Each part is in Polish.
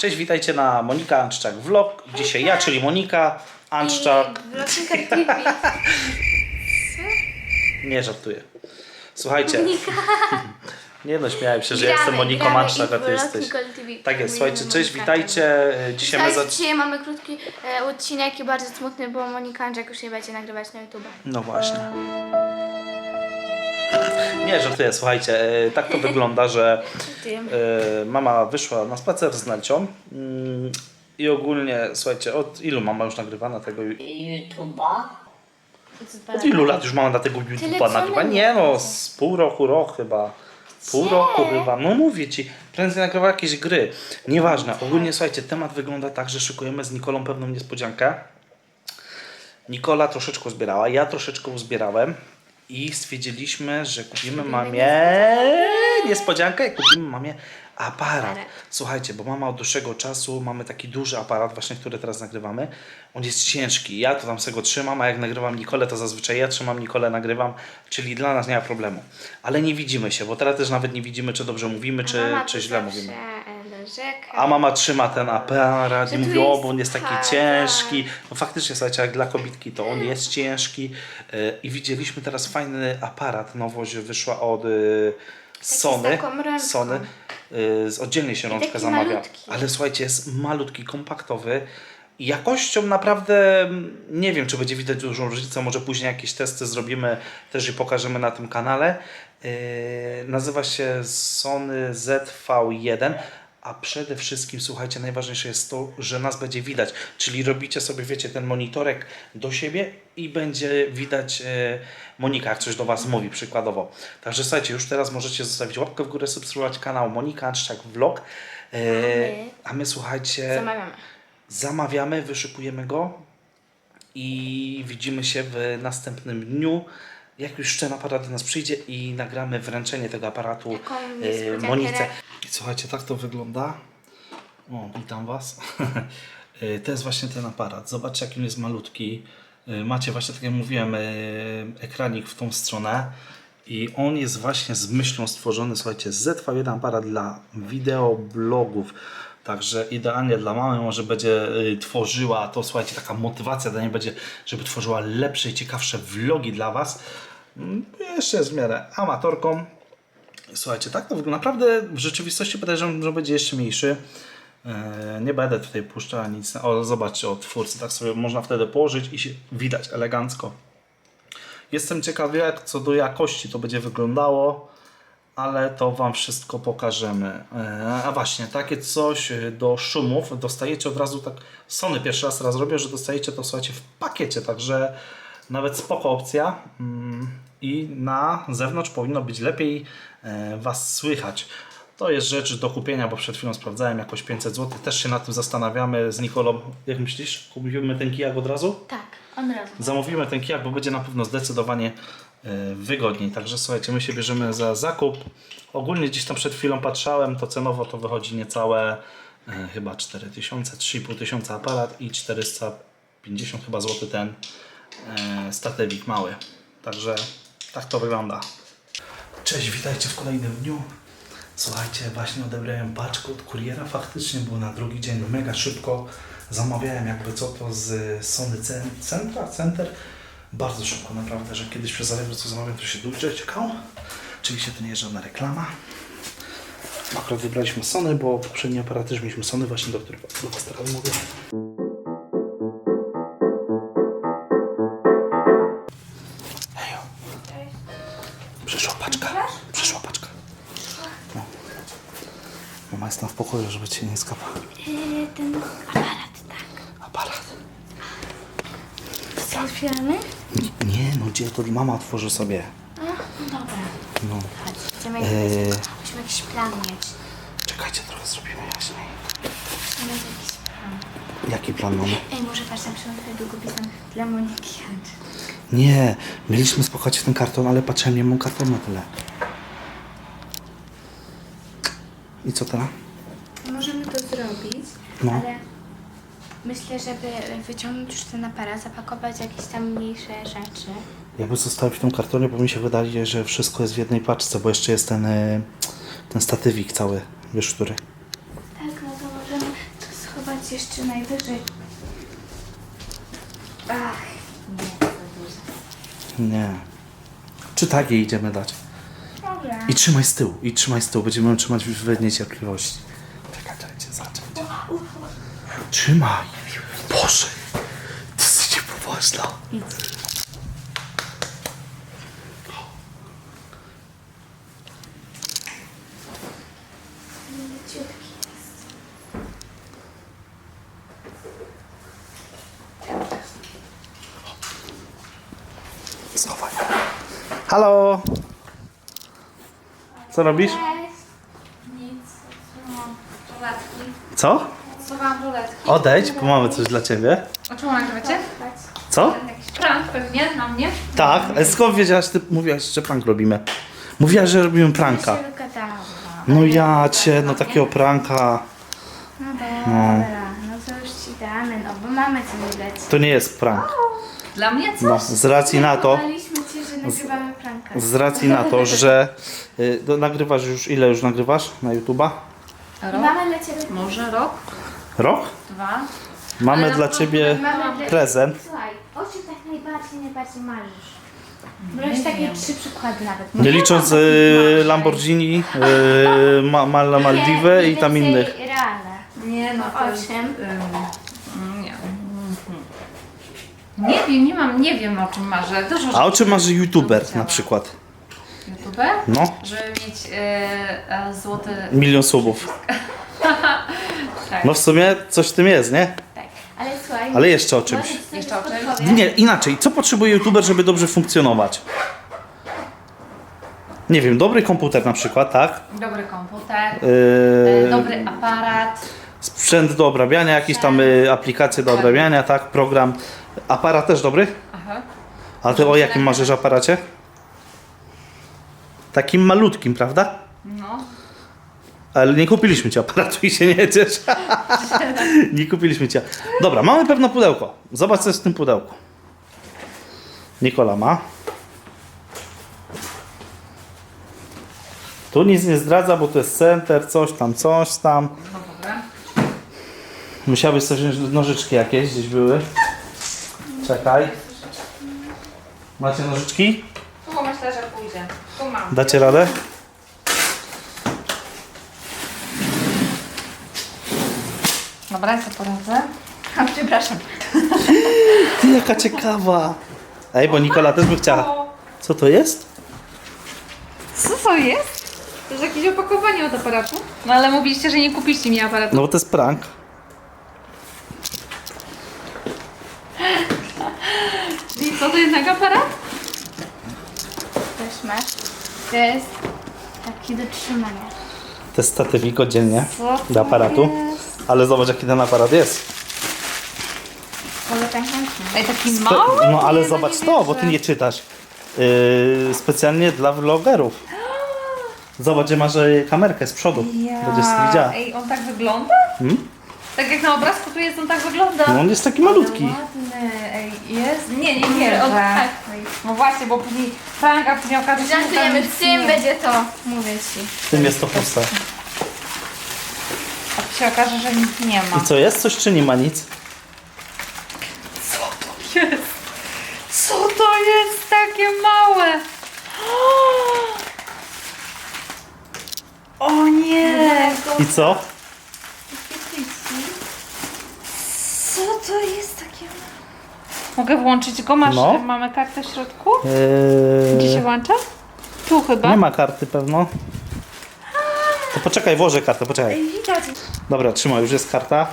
Cześć, witajcie na Monika Anczczak Vlog. Dzisiaj ja, czyli Monika Anczczak. Nie żartuję. Słuchajcie, nie no, śmiałem się, że ja jestem Moniką Anczczak, a ty jesteś. Tak jest, słuchajcie, cześć, witajcie. Dzisiaj my dzisiaj mamy krótki e, odcinek i bardzo smutny, bo Monika Andrzak już nie będzie nagrywać na YouTube. No właśnie. Nie, żartuję, słuchajcie, e, tak to wygląda, że e, mama wyszła na spacer z Nelcią mm, i ogólnie, słuchajcie, od ilu mama już nagrywa na tego... YouTube'a. Od ilu lat już mama na tego YouTube'a nagrywa? Nie no, z pół roku, rok chyba. Pół roku chyba. No mówię ci, prędzej nagrywa jakieś gry. Nieważne. Ogólnie słuchajcie, temat wygląda tak, że szykujemy z Nikolą pewną niespodziankę. Nikola troszeczkę zbierała, ja troszeczkę uzbierałem i stwierdziliśmy, że kupimy mamie niespodziankę i kupimy mamie aparat. Słuchajcie, bo mama od dłuższego czasu mamy taki duży aparat, właśnie który teraz nagrywamy. On jest ciężki. Ja to tam sobie go trzymam, a jak nagrywam Nikolę, to zazwyczaj ja trzymam Nikolę, nagrywam, czyli dla nas nie ma problemu. Ale nie widzimy się, bo teraz też nawet nie widzimy, czy dobrze mówimy, czy, czy źle mówimy. E, narzeka. A mama trzyma ten aparat i mówi, o, bo on jest taki ciężki. No faktycznie, słuchajcie, jak dla kobitki to on jest ciężki. Yy, I widzieliśmy teraz fajny aparat, nowość wyszła od Sony. z taką rączką. Sony. Yy, z oddzielnie się rączka zamawia. malutki. Ale słuchajcie, jest malutki, kompaktowy. Jakością naprawdę nie wiem, czy będzie widać dużą różnicę. Może później jakieś testy zrobimy też i pokażemy na tym kanale. Yy, nazywa się Sony ZV1. A przede wszystkim, słuchajcie, najważniejsze jest to, że nas będzie widać. Czyli robicie sobie, wiecie, ten monitorek do siebie i będzie widać e, Monika, jak coś do Was mówi, przykładowo. Także słuchajcie, już teraz możecie zostawić łapkę w górę, subskrybować kanał Monika Anczak Vlog. E, my? a my, słuchajcie, Zamawiamy. zamawiamy, wyszykujemy go i widzimy się w następnym dniu. Jak już ten aparat do nas przyjdzie i nagramy wręczenie tego aparatu e. Monice. I słuchajcie, tak to wygląda. O, witam Was. E, to jest właśnie ten aparat. Zobaczcie, jaki on jest malutki. E, Macie właśnie, tak jak mówiłem, e, ekranik w tą stronę. I on jest właśnie z myślą stworzony, słuchajcie, ZV1 aparat dla wideoblogów. Także idealnie dla mamy może będzie y, tworzyła, to słuchajcie, taka motywacja dla niej będzie, żeby tworzyła lepsze i ciekawsze vlogi dla Was. Mm, Jeszcze jest w miarę amatorką. Słuchajcie, tak to wygląda. Naprawdę w rzeczywistości podejrzewam, że będzie jeszcze mniejszy. E, Nie będę tutaj puszczał nic. O, zobaczcie, o twórcy, tak sobie można wtedy położyć i się widać elegancko. Jestem ciekawy, jak co do jakości to będzie wyglądało, ale to Wam wszystko pokażemy. E, A właśnie, takie coś do szumów dostajecie od razu tak. Sony pierwszy raz raz robię, że dostajecie to słuchajcie w pakiecie, także nawet spoko opcja. Mm, I na zewnątrz powinno być lepiej e, Was słychać. To jest rzecz do kupienia, bo przed chwilą sprawdzałem jakoś 500 zł. Też się nad tym zastanawiamy z Nikolą. Jak myślisz? Kupimy ten kijak od razu? Tak, on razu. zamówimy ten kijak, bo będzie na pewno zdecydowanie e, wygodniej. Także słuchajcie, my się bierzemy za zakup. Ogólnie gdzieś tam przed chwilą patrzałem, to cenowo to wychodzi niecałe e, chyba 4000, 3500 aparat i 450 chyba złoty ten statywik mały. Także tak to wygląda. Cześć, witajcie w kolejnym dniu. Słuchajcie, właśnie odebrałem paczkę od kuriera. Faktycznie było na drugi dzień mega szybko. Zamawiałem jakby co to z Sony Cen- Centra, Center. Bardzo szybko naprawdę, że kiedyś przez Allegro co zamawiam, to się dużo czekało. Oczywiście to nie jest żadna reklama. Akurat wybraliśmy Sony, bo poprzedni aparat też mieliśmy Sony właśnie, do którego do. Tam w pokoju, żeby Cię nie skapał. Yy, ten aparat, tak. Aparat. Co otwieramy? Nie, no gdzie to mama otworzy sobie. A, no dobra. No. Chodź, chcemy Eee. jakiś, musimy jakiś plan mieć. Czekajcie, trochę zrobimy jaśniej. Musimy mieć jakiś plan. Jaki plan mamy? Ej, może patrz, tam są tutaj długopisem dla Moniki. Nie, mieliśmy w ten karton, ale patrzyłem, nie mam kartonu na tyle. I co teraz? Możemy to zrobić, No. ale myślę, żeby wyciągnąć już ten aparat, zapakować jakieś tam mniejsze rzeczy. Jakby zostawić w tym kartonie, bo mi się wydaje, że wszystko jest w jednej paczce, bo jeszcze jest ten, y, ten statywik cały, wiesz, który. Tak, no to możemy Chodź jeszcze najwyżej. Ach, nie, za duże. Nie. Czy tak jej idziemy dać? Dobra. I trzymaj z tyłu, i trzymaj z tyłu. Będziemy ją trzymać w niecierpliwości. Trzymaj. Boże. Ty jesteś niepoważna. Schowaj. Halo. Co robisz? Nic. Co? Odsuwam żuletki. Odejdź, bo mamy coś dla ciebie. A czemu nagrywacie? Chodź. Co? Jakiś prank pewnie na mnie? Tak, ale skąd wiedziałaś, ty mówiłaś, że prank robimy? Mówiłaś, że robimy pranka. No ja cię, no takiego pranka. No dobra, no to już ci damy, no bo mamy co widać. To nie jest prank. Dla mnie coś? No, z racji na to, że nagrywamy pranka. z racji na to, że y, to nagrywasz już, ile już nagrywasz na YouTube'a? Rok? mamy dla ciebie... Może rok? Rok? Dwa? Mamy dla ciebie prezent. Słuchaj, o czym tak najbardziej, najbardziej marzysz? Możesz takie wiem. trzy przykłady nawet. Nie licząc y, Lamborghini, y, ma, ma, Maldiwy i tam innych. realne. Nie, no O to jest, czym? ym, nie. Nie wiem, nie mam, nie wiem o czym marzę. Dużo A o czym marzy YouTuber Chciała. na przykład? YouTube? No, Żeby mieć e, e, złoty... milion subów. Tak. No w sumie coś w tym jest, nie? Tak, ale słuchaj... Ale jeszcze o czymś. Jeszcze o czymś? Nie, inaczej. Co potrzebuje YouTuber, żeby dobrze funkcjonować? Nie wiem, dobry komputer na przykład, tak? Dobry komputer, Yy, e, dobry aparat. Sprzęt do obrabiania, jakieś tam y, aplikacje do obrabiania, tak? Program. Aparat też dobry? Aha. A ty o jakim marzysz aparacie? Takim malutkim, prawda? No. Ale nie kupiliśmy ci aparatu i się nie ciesz. nie kupiliśmy cię. Dobra, mamy pewne pudełko. Zobacz, co jest w tym pudełku. Nikola ma. Tu nic nie zdradza, bo to jest center, coś tam, coś tam. No dobra. Musiałabyś sobie wziąć nożyczki jakieś, gdzieś były. Czekaj. Macie nożyczki? Tu myślę, że pójdzie. Tu mam. Dacie radę? Dobra, ja sobie poradzę. A, przepraszam. Ty, jaka ciekawa. Ej, bo Nikola też by chciała. Co to jest? Co to jest? To jest jakieś opakowanie od aparatu. No ale mówiliście, że nie kupiliście mi aparatu. No bo to jest prank. I co to jest za aparat? Też masz. To jest taki do trzymania. To jest statywik oddzielnie Co to do aparatu. jest? Ale zobacz jaki ten aparat jest. Chętnie. Ej, taki mały? no ale Nie, zobacz nie to, bo wierzę. ty nie czytasz. Yy, specjalnie dla vlogerów. Zobacz, gdzie masz e, kamerkę z przodu. Będziesz to widziała. Ej, on tak wygląda? Hmm? Tak jak na obrazku tu jest, on tak wygląda. No on jest taki malutki. Ładny, ej, jest? Nie, nie, Nie. On, tak. No właśnie, bo później Frank, a później okaże się, że tam Żartujemy, nic w tym będzie to. Mówię ci. W tym jest to puste. Się okaże, że nic nie ma. I co jest? Coś czy nie ma nic? Co to jest? Co to jest takie małe? O nie! I co? Co to jest takie małe? Mogę włączyć go? Masz, No. Mamy kartę w środku? Yy, Gdzie się włącza? Tu chyba. nie ma karty pewno. To poczekaj, włożę kartę, poczekaj. Widać. Dobra, trzymaj, już jest karta.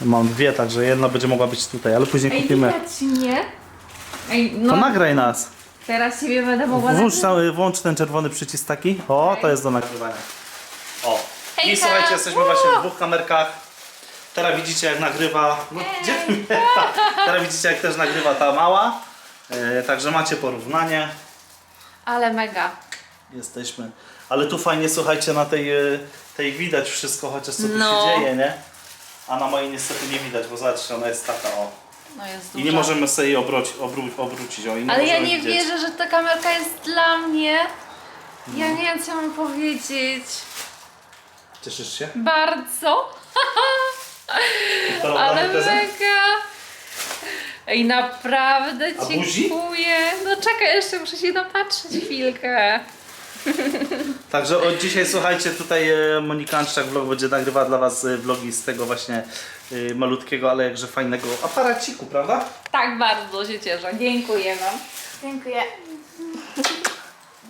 Mam dwie, także jedna będzie mogła być tutaj, ale później Ej, kupimy. widać mnie. Ej, To no nagraj nas. teraz ciebie będę mogła Włącz, włącz ten czerwony przycisk taki. O, to jest do nagrywania. O. I Hejka! słuchajcie, jesteśmy właśnie w dwóch kamerkach. Teraz widzicie jak nagrywa. No, gdzie ty mnie? Teraz widzicie jak też nagrywa ta mała. E, także macie porównanie. Ale mega. Jesteśmy. Ale tu fajnie słuchajcie na tej, e, tej widać wszystko, chociaż co tu No. się dzieje, nie? A na mojej niestety nie widać, bo zobaczcie, ona jest taka o. No jest I nie możemy sobie jej obróć, obró, obrócić. O, i nie Ale ja możemy nie widzieć. wierzę, że ta kamerka jest dla mnie. Ja nie wiem, co mam powiedzieć. Cieszysz się? Bardzo. Ale prezent? mega! Ej, naprawdę A buzi? dziękuję. No czekaj, jeszcze muszę się napatrzeć chwilkę. Także od dzisiaj słuchajcie, tutaj e, Monika Anszczak vlog będzie nagrywała dla Was e, vlogi z tego właśnie e, malutkiego, ale jakże fajnego aparaciku, prawda? Tak bardzo się cieszę. Dziękuję Wam. Dziękuję.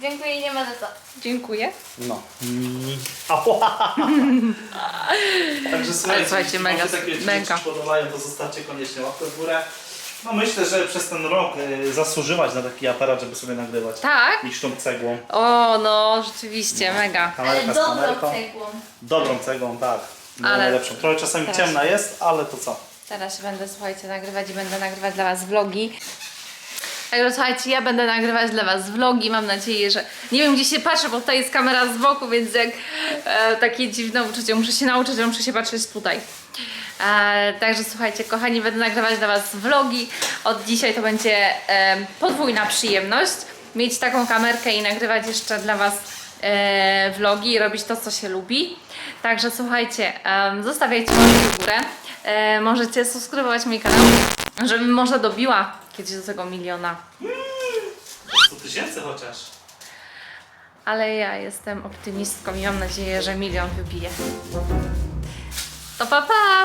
Dziękuję, nie ma za co. Dziękuję. No. Mm. Ała. Także słuchajcie, słuchajcie, jeśli mega, wam się takie odcinki mega. podobają, to zostawcie koniecznie łapkę w górę. No myślę, że przez ten rok e, zasłużyłaś na taki aparat, żeby sobie nagrywać. Tak? Niższą cegłą. O, no rzeczywiście, mega. Kamerka z kamerką. cegłą. Dobrą cegłą, tak. No, Ale- najlepszą. Trochę czasami Teraz- ciemna jest, ale to co? Teraz się będę, słuchajcie, nagrywać i będę nagrywać dla Was vlogi. Także słuchajcie, ja będę nagrywać dla Was vlogi. Mam nadzieję, że. Nie wiem, gdzie się patrzę, bo tutaj jest kamera z boku, więc jak e, takie dziwne uczucie, muszę się nauczyć, że muszę się patrzeć tutaj. E, także słuchajcie, kochani, będę nagrywać dla Was vlogi. Od dzisiaj to będzie e, podwójna przyjemność. Mieć taką kamerkę i nagrywać jeszcze dla Was e, vlogi i robić to, co się lubi. Także słuchajcie, em, zostawiajcie łapki w górę. E, możecie subskrybować mój kanał, żebym może dobiła kiedyś do tego miliona. 100 tysięcy chociaż. Ale ja jestem optymistką i mam nadzieję, że milion wybije. To pa pa!